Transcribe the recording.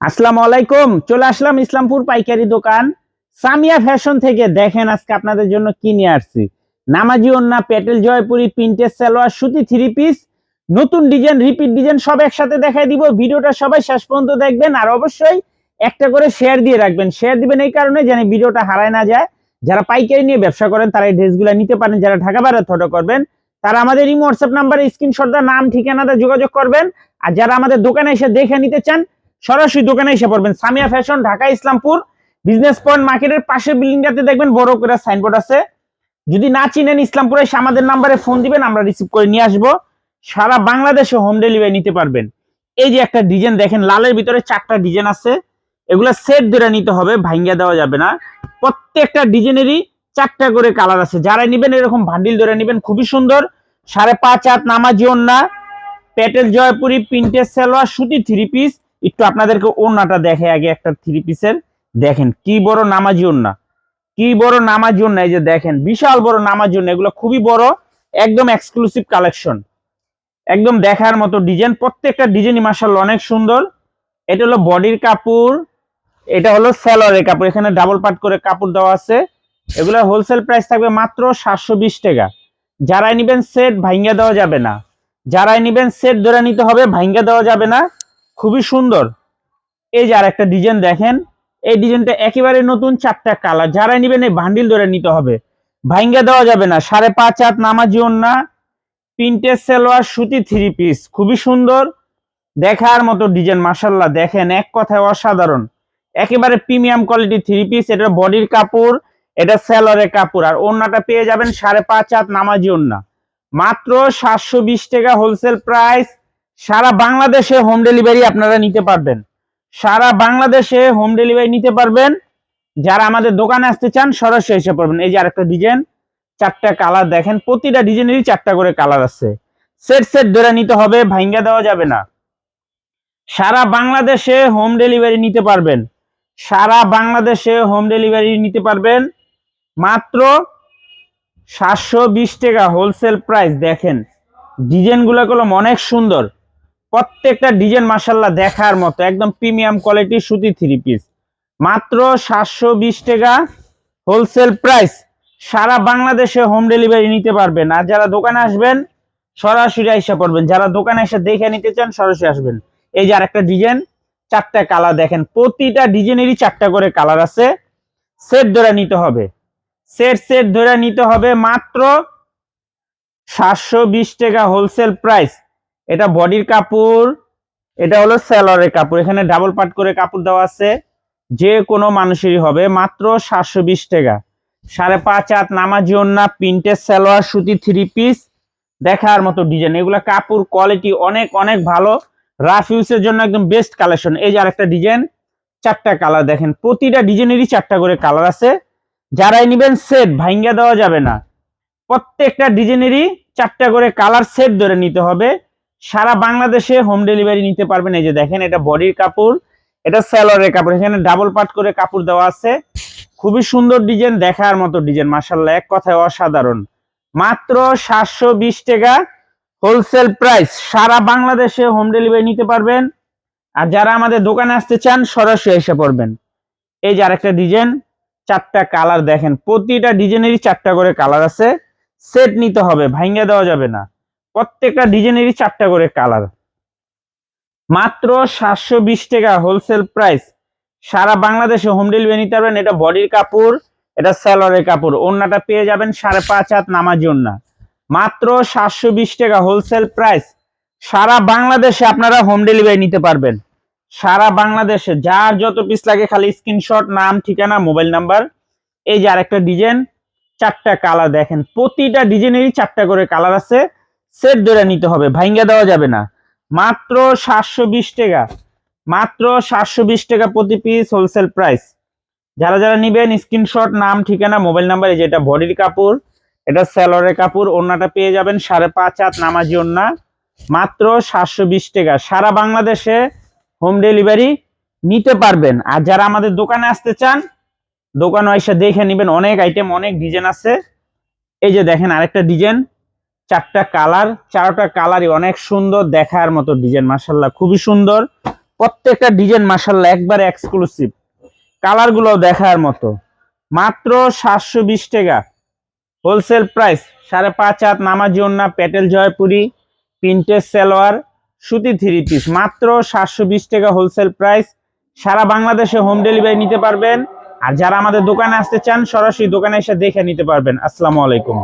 আসসালামু আলাইকুম, চলে আসলাম ইসলামপুর পাইকারি দোকান। সামিয়া ফ্যাশন থেকে দেখেন আজকে আপনাদের জন্য কি নিয়ে আসছি। নামাজি ওন্না পেটেল জয়পুরি প্রিন্টের সালোয়ার, সুতি থ্রি পিস, নতুন ডিজাইন, রিপিট ডিজাইন সব একসাথে দেখাই দিব। ভিডিওটা সবাই শেষ পর্যন্ত দেখবেন আর অবশ্যই একটা করে শেয়ার দিয়ে রাখবেন। শেয়ার দিবেন এই কারণে যেন ভিডিওটা হারায় না যায়। যারা পাইকারি নিয়ে ব্যবসা করেন, তারা এই ড্রেসগুলো নিতে পারেন। যারা ঢাকা বাইরে ফটো করবেন, তারা আমাদের এই হোয়াটসঅ্যাপ নাম্বারে স্ক্রিনশটটা নাম ঠিকানাটা যোগাযোগ করবেন। আর যারা আমাদের দোকানে এসে দেখে নিতে চান সরাসরি দোকানে এসে পড়বেন। Samia fashion Dhaka, Islampur. Business point মার্কেটের পাশের বিল্ডিংটাতে দেখবেন বড় করে সাইনবোর্ড আছে। যদি না চিনেন ইসলামপুরে আমাদের নাম্বারে ফোন দিবেন, আমরা রিসিভ করে নিয়ে আসব। সারা বাংলাদেশে হোম ডেলিভারি নিতে পারবেন। এই যে একটা ডিজাইন দেখেন, লালের ভিতরে চারটা ডিজাইন আছে। এগুলা সেট ধরে নিতে হবে ভাঙ্গা দেওয়া যাবে না। প্রত্যেকটা ডিজাইনেরই চারটা করে কালার আছে। যারা নিবেন এরকম ভান্ডিল ধরে নিবেন, খুবই সুন্দর। সাড়ে পাঁচ হাত নামাজি ওন্না পেটেল জয়পুরি, প্রিন্টের সালোয়ার, সুতি থ্রি পিস একটু আপনাদেরকে ওন্নাটা দেখে আগে একটা থ্রি পিসের দেখেন, কি বড় নামাজি ওন্না কি বড় নামাজি ওন্না এই যে দেখেন, বিশাল বড় নামাজি ওন্না এগুলো খুবই বড়, একদম এক্সক্লুসিভ কালেকশন একদম দেখার মতো ডিজাইন প্রত্যেকটা ডিজাইনই মার্শাল অনেক সুন্দর। এটা হলো বডির কাপড়, এটা হলো স্যালোয়ারের কাপড়। এখানে ডাবল পাট করে কাপড় দেওয়া আছে। এগুলো হোলসেল প্রাইস থাকবে মাত্র সাতশো বিশ টাকা। যারাই নিবেন সেট ভাঙ্গা দেওয়া যাবে না। যারাই নিবেন সেট ধরে নিতে হবে, ভাঙ্গা দেওয়া যাবে না। খুবই সুন্দর। এই যে আর একটা ডিজাইন দেখেন, এই ডিজাইনটা একেবারে নতুন, চারটা কালার যারাই নিবেন এই বান্ডিল ধরে নিতে হবে। ভাঙ্গা দেওয়া যাবে না। সাড়ে পাঁচ হাত নামাজি ওন্না প্রিন্টের সেলোয়ার, সুতি থ্রি পিস খুবই সুন্দর। দেখার মতো ডিজাইন মাসাল্লাহ দেখেন, এক কথায় অসাধারণ। একেবারে প্রিমিয়াম কোয়ালিটি থ্রি পিস এটা বডির কাপড়, এটা সেলরের কাপড়। আর ওন্নাটা পেয়ে যাবেন সাড়ে পাঁচ হাত নামাজি ওন্না মাত্র সাতশো বিশ টাকা হোলসেল প্রাইস সারা বাংলাদেশে হোম ডেলিভারি আপনারা নিতে পারবেন। সারা বাংলাদেশে হোম ডেলিভারি নিতে পারবেন। যারা আমাদের দোকানে আসতে চান, সরাসরি এসে পড়বেন। এই যে আরেকটা ডিজাইন চারটা কালার দেখেন, প্রতিটা ডিজাইনেরই চারটা করে কালার আছে। সেট সেট ধরে নিতে হবে, ভাঙ্গা দেওয়া যাবে না। সারা বাংলাদেশে হোম ডেলিভারি নিতে পারবেন। সারা বাংলাদেশে হোম ডেলিভারি নিতে পারবেন। মাত্র সাতশো বিশ টাকা হোলসেল প্রাইস দেখেন। ডিজাইনগুলো কলম অনেক সুন্দর। প্রত্যেকটা ডিজাইন মাসাল্লাহ দেখার মতো, একদম প্রিমিয়াম কোয়ালিটি সুতি থ্রি পিস মাত্র সাতশো বিশ টাকা হোলসেল প্রাইস সারা বাংলাদেশে হোম ডেলিভারি নিতে পারবেন। আর যারা দোকানে আসবেন, সরাসরি এসে পড়বেন। যারা দোকানে এসে দেখে নিতে চান, সরাসরি আসবেন। এই যে আরেকটা ডিজাইন চারটা কালার দেখেন। প্রতিটা ডিজাইনেরই চারটা করে কালার আছে। সেট ধরে নিতে হবে। সেট সেট ধরে নিতে হবে মাত্র সাতশো বিশ টাকা হোলসেল প্রাইস এটা বডির কাপড়, এটা হলো সেলরের কাপড়। এখানে ডাবল পাট করে কাপড় দেওয়া আছে। যে কোনো মানুষেরই হবে। মাত্র সাতশো বিশ টাকা। সাড়ে পাঁচ হাত নামাজি ওন্না, প্রিন্টের সালোয়ার, সুতি থ্রি পিস দেখার মতো ডিজাইন এগুলো কাপড় কোয়ালিটি অনেক অনেক ভালো। রাফ ইউজের জন্য একদম বেস্ট কালেকশন এই যে আরেকটা ডিজাইন চারটা কালার দেখেন। প্রতিটা ডিজাইনেরই চারটা করে কালার আছে। যারাই নিবেন সেট ভাঙ্গা দেওয়া যাবে না। প্রত্যেকটা ডিজাইনেরই চারটা করে কালার সেট ধরে নিতে হবে। সারা বাংলাদেশে হোম ডেলিভারি নিতে পারবেন। এই যে দেখেন, এটা বডির কাপড়, এটা স্যালোয়ারের কাপড়। এখানে ডাবল পাট করে কাপড় দেওয়া আছে। খুবই সুন্দর ডিজাইন দেখার মতো ডিজাইন মাসাল্লাহ এক কথায় অসাধারণ। মাত্র সাতশো বিশ টাকা হোলসেল প্রাইস সারা বাংলাদেশে হোম ডেলিভারি নিতে পারবেন। আর যারা আমাদের দোকানে আসতে চান, সরাসরি এসে পড়বেন। এই যে আরেকটা ডিজাইন চারটা কালার দেখেন। প্রতিটা ডিজাইনেরই চারটা করে কালার আছে। সেট নিতে হবে, ভাঙ্গা দেওয়া যাবে না। প্রত্যেকটা ডিজাইনেরই চারটা করে কালার। মাত্র সাতশো বিশ টাকা হোলসেল প্রাইস সারা বাংলাদেশে হোম ডেলিভারি নিতে পারবেন। এটা বডির কাপড়, এটা স্যালোয়ারের কাপড়। ওন্নাটা পেয়ে যাবেন সাড়ে পাঁচ হাত নামার জন্য মাত্র সাতশো বিশ টাকা হোলসেল প্রাইস সারা বাংলাদেশে আপনারা হোম ডেলিভারি নিতে পারবেন। সারা বাংলাদেশে যার যত পিস লাগে খালি স্ক্রিনশট নাম, ঠিকানা মোবাইল নাম্বার এই যে আরেকটা ডিজাইন চারটা কালার দেখেন। প্রতিটা ডিজাইনেরই চারটা করে কালার আছে। সেট ধরে নিতে হবে ভাঙ্গা দেওয়া যাবে না। মাত্র সাতশো বিশ টাকা, মাত্র সাতশো বিশ টাকা প্রতি পিস হোলসেল প্রাইস যারা যারা নিবেন স্ক্রিনশট নাম, ঠিকানা মোবাইল নাম্বার এই যে এটা বডির কাপড়, এটা স্যালোয়ারের কাপড় ওন্নাটা পেয়ে যাবেন সাড়ে পাঁচ হাত নামাজি ওন্না মাত্র সাতশো বিশ টাকা, সারা বাংলাদেশে হোম ডেলিভারি নিতে পারবেন। আর যারা আমাদের দোকানে আসতে চান, দোকানে এসে দেখে নেবেন, অনেক আইটেম অনেক ডিজাইন আছে। এই যে দেখেন আরেকটা ডিজাইন চারটা কালার, চারটা কালারই অনেক সুন্দর দেখার মতো ডিজাইন মাসাল্লাহ খুবই সুন্দর। প্রত্যেকটা ডিজাইন মাসাল্লাহ একবার এক্সক্লুসিভ কালারগুলো দেখার মতো। মাত্র সাতশো বিশ টাকা। হোলসেল প্রাইস সাড়ে পাঁচ হাত, নামাজি প্যাটেল জয়পুরি প্রিন্টের সালোয়ার, সুতি থ্রি পিস মাত্র সাতশো বিশ টাকা হোলসেল প্রাইস সারা বাংলাদেশে হোম ডেলিভারি নিতে পারবেন। আর যারা আমাদের দোকানে আসতে চান, সরাসরি দোকানে এসে দেখে নিতে পারবেন। আসসালামু আলাইকুম।